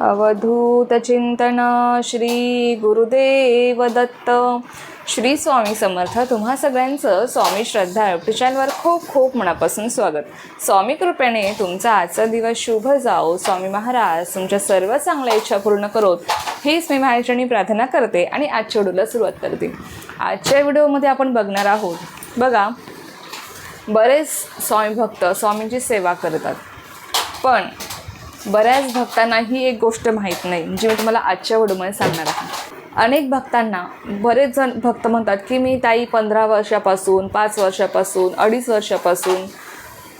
अवधूतचिंतन श्री गुरुदेव दत्त. श्री स्वामी समर्थ तुम्हा सगळ्यांचं स्वामी श्रद्धा युट्यूब चॅनलवर खूप खूप मनापासून स्वागत. स्वामी कृपेने तुमचा आजचा दिवस शुभ जाओ. स्वामी महाराज तुमच्या सर्व चांगल्या इच्छा पूर्ण करोत हीच मी महाराजांनी प्रार्थना करते आणि आजच्या व्हिडिओला सुरुवात करते. आजच्या व्हिडिओमध्ये आपण बघणार आहोत बघा बरेच स्वामी भक्त स्वामींची सेवा करतात. पण बऱ्याच भक्तांना ही एक गोष्ट माहीत नाही जी मी तुम्हाला आजच्या व्हिडिओमध्ये सांगणार आहे. अनेक भक्तांना बरेच जण भक्त म्हणतात की मी ताई पंधरा वर्षापासून पाच वर्षापासून अडीच वर्षापासून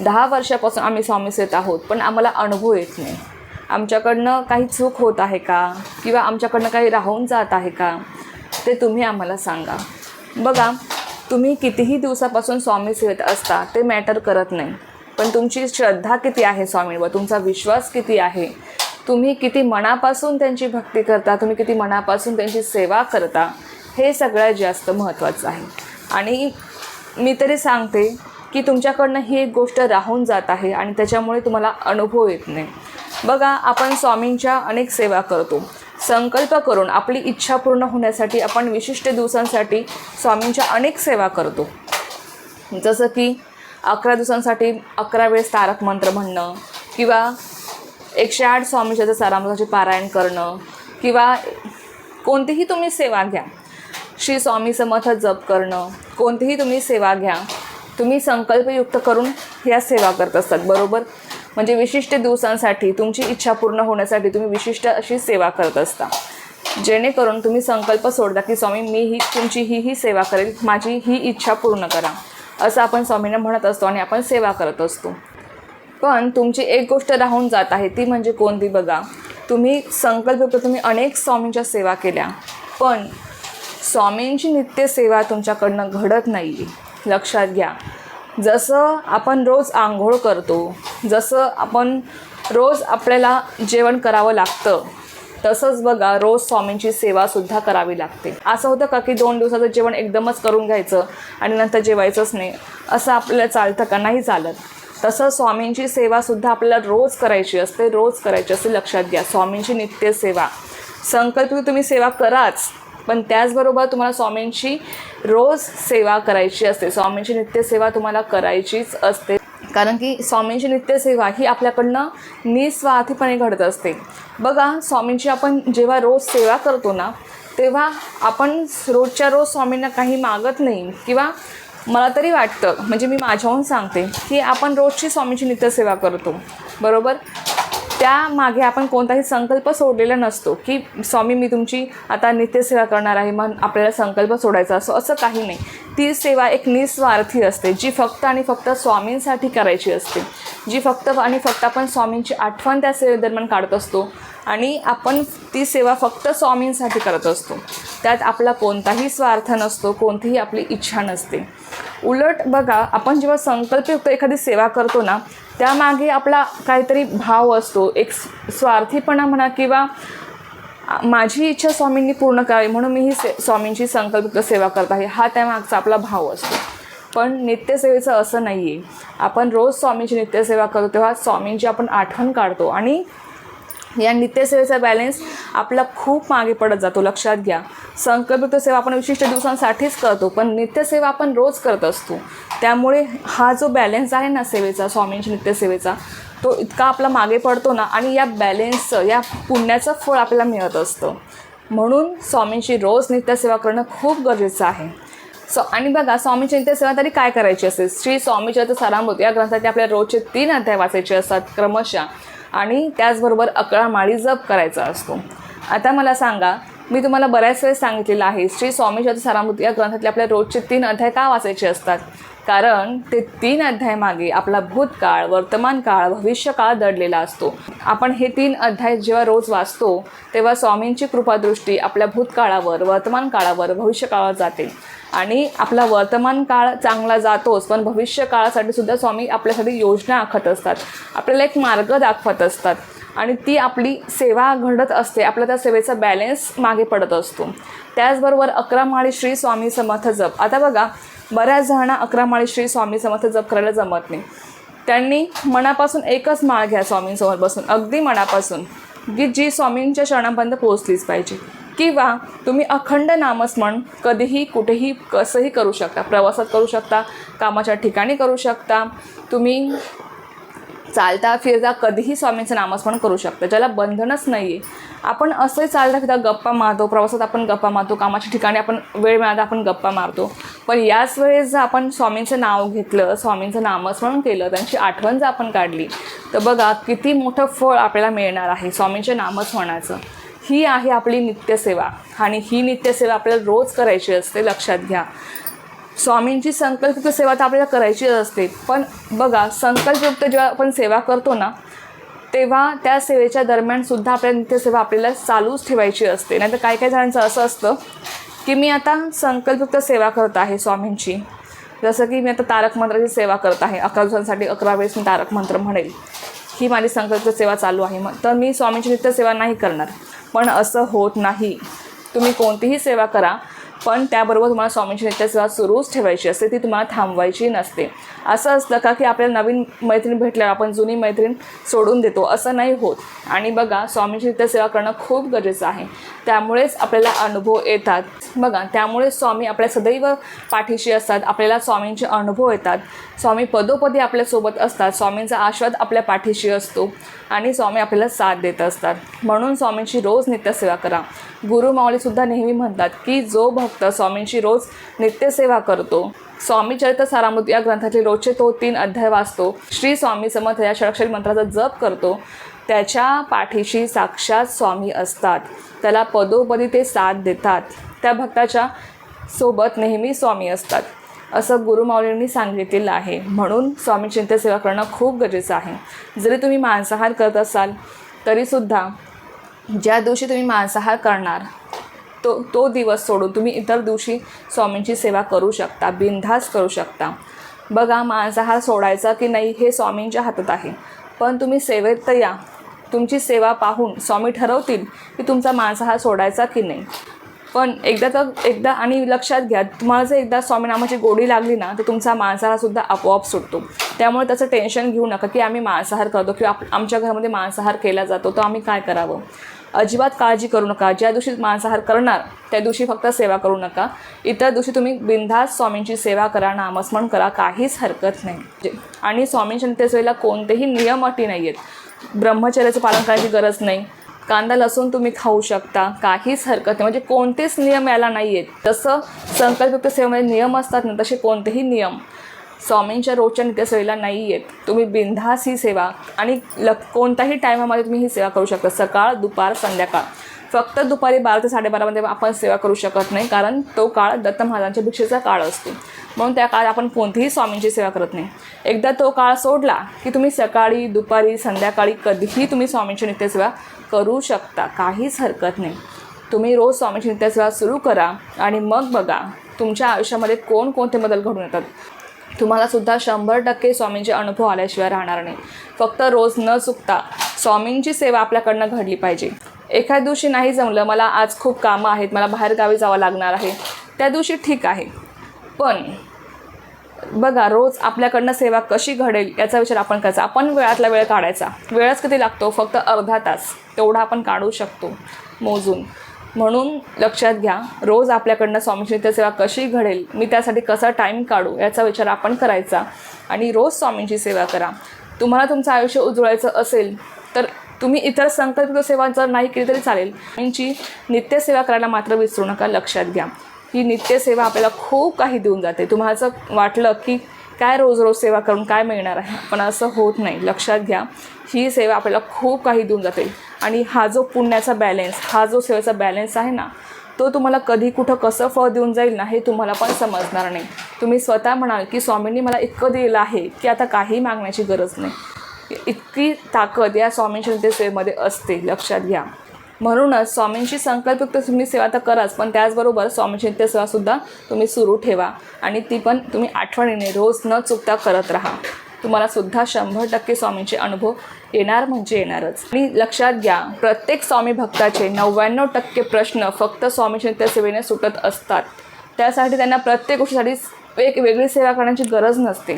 दहा वर्षापासून आम्ही स्वामीस येत आहोत पण आम्हाला अनुभव येत नाही. आमच्याकडनं काही चूक होत आहे का? किंवा आमच्याकडनं काही राहून जात आहे का? ते तुम्ही आम्हाला सांगा. बघा तुम्ही कितीही दिवसापासून स्वामी सेवेत असता ते मॅटर करत नाही. पण तुमची श्रद्धा किती आहे स्वामींवर? तुमचा विश्वास किती आहे? तुम्ही किती मनापासून त्यांची भक्ती करता? तुम्ही किती मनापासून त्यांची सेवा करता? हे सगळ्यात जास्त महत्त्वाचं आहे. आणि मी तरी सांगते की तुमच्याकडनं ही एक गोष्ट राहून जात आहे आणि त्याच्यामुळे तुम्हाला अनुभव येत नाही. बघा आपण स्वामींच्या अनेक सेवा करतो. संकल्प करून आपली इच्छा पूर्ण होण्यासाठी आपण विशिष्ट दिवसांसाठी स्वामींच्या अनेक सेवा करतो. जसं की अकरा दिवसांसाठी अकरा वेळेस तारक मंत्र म्हणणं किंवा एकशे आठ स्वामीच्या सारामृताचे पारायण करणं किंवा कोणतीही तुम्ही सेवा घ्या. श्री स्वामी समर्थ जप करणं कोणतीही तुम्ही सेवा घ्या. तुम्ही संकल्पयुक्त करून ह्या सेवा करत असतात बरोबर? म्हणजे विशिष्ट दिवसांसाठी तुमची इच्छा पूर्ण होण्यासाठी तुम्ही विशिष्ट अशी सेवा करत असता. जेणेकरून तुम्ही संकल्प सोडता की स्वामी मी ही तुमची ही ही सेवा करेल माझी ही इच्छा पूर्ण करा. असं आपण स्वामींना म्हणत असतो आणि आपण सेवा करत असतो. पण तुमची एक गोष्ट राहून जात आहे ती म्हणजे कोणती बघा. तुम्ही संकल्प तुम्ही अनेक स्वामींच्या सेवा केल्या पण स्वामींची नित्यसेवा तुमच्याकडनं घडत नाही लक्षात घ्या. जसं आपण रोज आंघोळ करतो जसं आपण रोज आपल्याला जेवण करावं लागतं तसंच बघा रोज स्वामींची सेवासुद्धा करावी लागते. असं होतं का की दोन दिवसाचं जेवण एकदमच करून घ्यायचं आणि नंतर जेवायचंच नाही? असं आपल्याला चालतं का? नाही चालत. तसं स्वामींची सेवासुद्धा आपल्याला रोज करायची असते रोज करायची असते. लक्षात घ्या स्वामींची नित्यसेवा संकल्प तुम्ही सेवा कराच पण त्याचबरोबर तुम्हाला स्वामींची रोज सेवा करायची असते. स्वामींची नित्यसेवा तुम्हाला करायचीच असते. कारण की स्वामींची नित्यसेवा ही आपल्याकडनं निस्वार्थीपणे घडत असते. बघा स्वामींची आपण जेव्हा रोज सेवा करतो ना तेव्हा आपण रोजच्या रोज स्वामींना काही मागत नाही किंवा मला तरी वाटतं म्हणजे मी माझ्याहून सांगते की आपण रोजची स्वामींची नित्यसेवा करतो. बरोबर? त्यामागे आपण कोणताही संकल्प सोडलेला नसतो की स्वामी मी तुमची आता नित्यसेवा करणार आहे मग आपल्याला संकल्प सोडायचा असो असं काही नाही. ती सेवा एक निस्वार्थी असते जी फक्त आणि फक्त स्वामींसाठी करायची असते. जी फक्त आणि फक्त आपण स्वामींची आठवण त्या सेवेदरम्यान काढत असतो आणि आपण ती सेवा फक्त स्वामींसाठी करत असतो. त्यात आपला कोणताही स्वार्थ नसतो कोणतीही आपली इच्छा नसते. उलट बघा आपण जेव्हा संकल्पयुक्त एखादी सेवा करतो ना त्यामागे आपला काहीतरी भाव असतो एक स्वार्थीपणा म्हणा किंवा माझी इच्छा स्वामींनी पूर्ण करावी म्हणून मी ही से स्वामींची संकल्पयुक्त सेवा करत आहे हा त्यामागचा आपला भाव असतो. पण नित्यसेवेचं असं नाही आहे आपण रोज स्वामींची नित्यसेवा करतो तेव्हा स्वामींची आपण आठवण काढतो आणि या नित्यसेवेचा बॅलेन्स आपला खूप मागे पडत जातो लक्षात घ्या. संकल्पित सेवा आपण विशिष्ट दिवसांसाठीच करतो पण नित्यसेवा आपण रोज करत असतो. त्यामुळे हा जो बॅलेन्स आहे ना सेवेचा स्वामींची नित्यसेवेचा तो इतका आपला मागे पडतो ना आणि या बॅलेन्सचं या पुण्याचं फळ आपल्याला मिळत असतं. म्हणून स्वामींची रोज नित्यसेवा करणं खूप गरजेचं आहे. सो आणि बघा स्वामीची नित्यसेवा तरी काय करायची असेल? श्री स्वामीचरित्र सारामृत या ग्रंथाचे आपल्या रोजचे तीन अध्याय वाचायचे असतात क्रमशः. आणि त्याचबरोबर अकरा माळी जप करायचा असतो. आता मला सांगा मी तुम्हाला बऱ्याच वेळेस सांगितलेलं आहे श्री स्वामीचरित्र सारामृत या ग्रंथातले आपल्या रोजचे तीन अध्याय का वाचायचे असतात? कारण ते तीन अध्याय मागे आपला भूतकाळ वर्तमान काळ भविष्यकाळ दडलेला असतो. आपण हे तीन अध्याय जेव्हा रोज वाचतो तेव्हा स्वामींची कृपादृष्टी आपल्या भूतकाळावर वर्तमान काळावर भविष्यकाळावर जाते. आणि आपला वर्तमान काळ चांगला जातोच पण भविष्य काळासाठी सुद्धा स्वामी आपल्यासाठी योजना आखत असतात. आपल्याला एक मार्ग दाखवत असतात. आणि ती आपली सेवा घडत असते आपल्या त्या सेवेचा बॅलेन्स मागे पडत असतो. त्याचबरोबर अकरा माळी श्री स्वामी समर्थ जप. आता बघा बऱ्याच जणांना अकरा माळी श्री स्वामी समर्थ जप करायला जमत नाही. त्यांनी मनापासून एकच माळ घ्या स्वामींसमोर बसून. अगदी मनापासून. की जी स्वामींच्या शरणापर्यंत पोहोचलीच पाहिजे. किंवा तुम्ही अखंड नामस्मरण कधीही कुठेही कसंही करू शकता. प्रवासात करू शकता कामाच्या ठिकाणी करू शकता. तुम्ही चालता फिरता कधीही स्वामींचं नामस्मरण करू शकता. ज्याला बंधनच नाही आहे आपण असंही चालता फिरता गप्पा मारतो प्रवासात आपण गप्पा मारतो कामाच्या ठिकाणी आपण वेळ मिळाला आपण गप्पा मारतो. पण याच वेळेस जर आपण स्वामींचं नाव घेतलं स्वामींचं नामस्मरण केलं त्यांची आठवण जर आपण काढली तर बघा किती मोठं फळ आपल्याला मिळणार आहे स्वामींच्या नामस्मरणाचं. ही आहे आपली नित्यसेवा आणि ही नित्यसेवा आपल्याला रोज करायची असते लक्षात घ्या. स्वामींची संकल्पयुक्त सेवा तर आपल्याला करायची असते पण बघा संकल्पयुक्त जेव्हा आपण सेवा करतो ना तेव्हा त्या सेवेच्या दरम्यान सुद्धा आपल्या नित्यसेवा आपल्याला चालूच ठेवायची असते. नाहीतर काही काही जणांचं असं असतं की मी आता संकल्पयुक्त सेवा करत आहे स्वामींची. जसं की मी आता तारक मंत्राची सेवा करत आहे. अकरा दिवसांसाठी अकरा वेळेस मी तारक मंत्र म्हणेल. ही माझी संकल्प सेवा चालू आहे मग. तर मी स्वामींची नित्यसेवा नाही करणार. पण असं होत नाही. तुम्ही कोणतीही सेवा करा. पण त्याबरोबर तुम्हाला स्वामींची नित्यसेवा सुरूच ठेवायची असते ती तुम्हाला थांबवायची नसते. असं असतं का की आपल्याला नवीन मैत्रीण भेटल्यावर आपण जुनी मैत्रीण सोडून देतो असं नाही होत. आणि बघा स्वामींची नित्यसेवा करणं खूप गरजेचं आहे. त्यामुळेच आपल्याला अनुभव येतात. बघा त्यामुळे स्वामी आपल्या सदैव पाठीशी असतात आपल्याला स्वामींचे अनुभव येतात. स्वामी पदोपदी आपल्यासोबत असतात स्वामींचा आशीर्वाद आपल्या पाठीशी असतो आणि स्वामी आपल्याला साथ देत असतात. म्हणून स्वामींची रोज नित्यसेवा करा. गुरुमाऊलेसुद्धा नेहमी म्हणतात की जो भक्त स्वामींची रोज नित्यसेवा करतो. स्वामी चरित्र सारामृत या ग्रंथाचे रोजचे तो तीन अध्याय वाचतो. श्री स्वामी समर्थ या षडाक्षरी मंत्राचा जप करतो. त्याच्या पाठीशी साक्षात स्वामी असतात. त्याला पदोपदी ते साथ देतात. त्या भक्ताच्या सोबत नेहमी स्वामी असतात. असं गुरुमाऊलींनी सांगितलेलं आहे. म्हणून स्वामी चिंतसेवा करणं खूप गरजेचं आहे. जरी तुम्ही मांसाहार करत असाल तरीसुद्धा ज्या दिवशी तुम्ही मांसाहार करणार तो तो दिवस सोडून तुम्ही इतर दिवशी स्वामींची सेवा करू शकता बिनधास करू शकता. बघा मांसाहार सोडायचा की नाही हे स्वामींच्या हातात आहे. पण तुम्ही सेवेत तर या. तुमची सेवा पाहून स्वामी ठरवतील की तुमचा मांसाहार सोडायचा की नाही. पण एकदा तर एकदा आणि लक्षात घ्या तुम्हाला जर एकदा स्वामीनामाची गोडी लागली ना तर तुमचा मांसाहारसुद्धा आपोआप सुटतो. त्यामुळे त्याचं टेन्शन घेऊ नका की आम्ही मांसाहार करतो किंवा आप आमच्या घरामध्ये मांसाहार केला जातो तर आम्ही काय करावं? अजिबात काळजी करू नका. ज्या दिवशी मांसाहार करणार त्या दिवशी फक्त सेवा करू नका. इतर दिवशी तुम्ही बिनधास्त स्वामींची सेवा करा नामस्मरण करा काहीच हरकत नाही. आणि स्वामींच्या नित्यसेवेला कोणतेही नियम अटी नाही आहेत ब्रह्मचर्याचं पालन करायची गरज नाही. कांदा लसूण तुम्ही खाऊ शकता काहीच हरकत नाही. म्हणजे कोणतेच नियम याला नाही आहेत जसं संकल्पयुक्त सेवेमध्ये नियम असतात ना तसे कोणतेही नियम स्वामींच्या रोजच्या नित्यसेवेला नाही आहेत तुम्ही बिनधास ही सेवा आणि ल कोणत्याही टायमामध्ये तुम्ही ही सेवा करू शकता. सकाळ दुपार संध्याकाळ. फक्त दुपारी बारा ते साडेबारामध्ये आपण सेवा करू शकत नाही कारण तो काळ दत्त महाराजांच्या भिक्षेचा काळ असतो. म्हणून त्या काळात आपण कोणतीही स्वामींची सेवा करत नाही. एकदा तो काळ सोडला की तुम्ही सकाळी दुपारी संध्याकाळी कधीही तुम्ही स्वामींची नित्यसेवा करू शकता. काहीच हरकत नाही. तुम्ही रोज स्वामींची नित्यसेवा सुरू करा आणि मग बघा तुमच्या आयुष्यामध्ये कोणकोणते बदल घडून येतात. तुम्हाला सुद्धा शंभर टक्के स्वामींचे अनुभव आल्याशिवाय राहणार नाही. फक्त रोज न चुकता स्वामींची सेवा आपल्याकडनं घडली पाहिजे. एखाद्या दिवशी नाही जमलं मला आज खूप कामं आहेत मला बाहेर गावी जावं लागणार आहे. त्या दिवशी ठीक आहे. पण बघा रोज आपल्याकडनं सेवा कशी घडेल याचा विचार आपण करायचा. आपण वेळातला वेळ काढायचा. वेळच किती लागतो? फक्त अर्धा तास. तेवढा आपण काढू शकतो. मोजून. म्हणून लक्षात घ्या रोज आपल्याकडनं स्वामींची नित्यसेवा कशी घडेल मी त्यासाठी कसा टाईम काढू याचा विचार आपण करायचा. आणि रोज स्वामींची सेवा करा. तुम्हाला तुमचं आयुष्य उजळायचं असेल तर तुम्ही इतर संकल्पित सेवा जर नाही केली तरी चालेल. स्वामींची नित्यसेवा करायला मात्र विसरू नका लक्षात घ्या. ही नित्यसेवा आपल्याला खूप काही देऊन जाते. तुम्हाला असं वाटलं की काय रोज रोज सेवा करून काय मिळणार आहे पण असं होत नाही. लक्षात घ्या ही सेवा आपल्याला खूप काही देऊन जाते. आणि हा जो पुण्याचा बॅलेन्स हा जो सेवेचा बॅलेन्स आहे ना तो तुम्हाला कधी कुठं कसं फळ देऊन जाईल ना हे तुम्हाला पण समजणार नाही. तुम्ही स्वतः म्हणाल की स्वामींनी मला इतकं दिलं आहे की आता काही मागण्याची गरज नाही. इतकी ताकद या स्वामींच्या सेवेमध्ये असते लक्षात घ्या. म्हणूनच स्वामींची संकल्पयुक्त तुम्ही सेवा तर कराच पण त्याचबरोबर स्वामींची नित्यसेवासुद्धा तुम्ही सुरू ठेवा. आणि ती पण तुम्ही आठवणीने रोज न चुकता करत राहा. तुम्हाला सुद्धा शंभर टक्के स्वामींचे अनुभव येणार म्हणजे येणारच. आणि लक्षात घ्या प्रत्येक स्वामी भक्ताचे नव्याण्णव टक्के प्रश्न फक्त स्वामींच्या सेवेने सुटत असतात. त्यासाठी त्यांना प्रत्येक गोष्टीसाठी एक वेगळी सेवा करण्याची गरज नसते.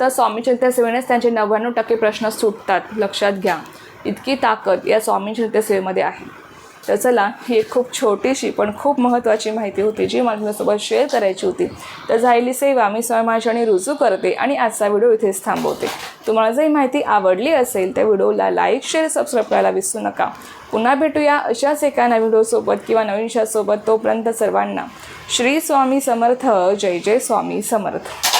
तर स्वामी सेवेनेच त्यांचे नव्याण्णव टक्के प्रश्न सुटतात. लक्षात घ्या इतकी ताकद या स्वामींच्या सेवेमध्ये आहे. तर चला ही एक खूप छोटीशी पण खूप महत्त्वाची माहिती होती जी माझ्यासोबत शेअर करायची होती. तर झालेली सेवा मी स्वयं रुजू करते आणि आजचा व्हिडिओ इथेच थांबवते. तुम्हाला जर माहिती आवडली असेल तर व्हिडिओला लाईक शेअर सबस्क्राईब करायला विसरू नका. पुन्हा भेटूया अशाच एका नवीन व्हिडिओसोबत किंवा नवीन शासोबत तोपर्यंत सर्वांना श्री स्वामी समर्थ जय जय स्वामी समर्थ.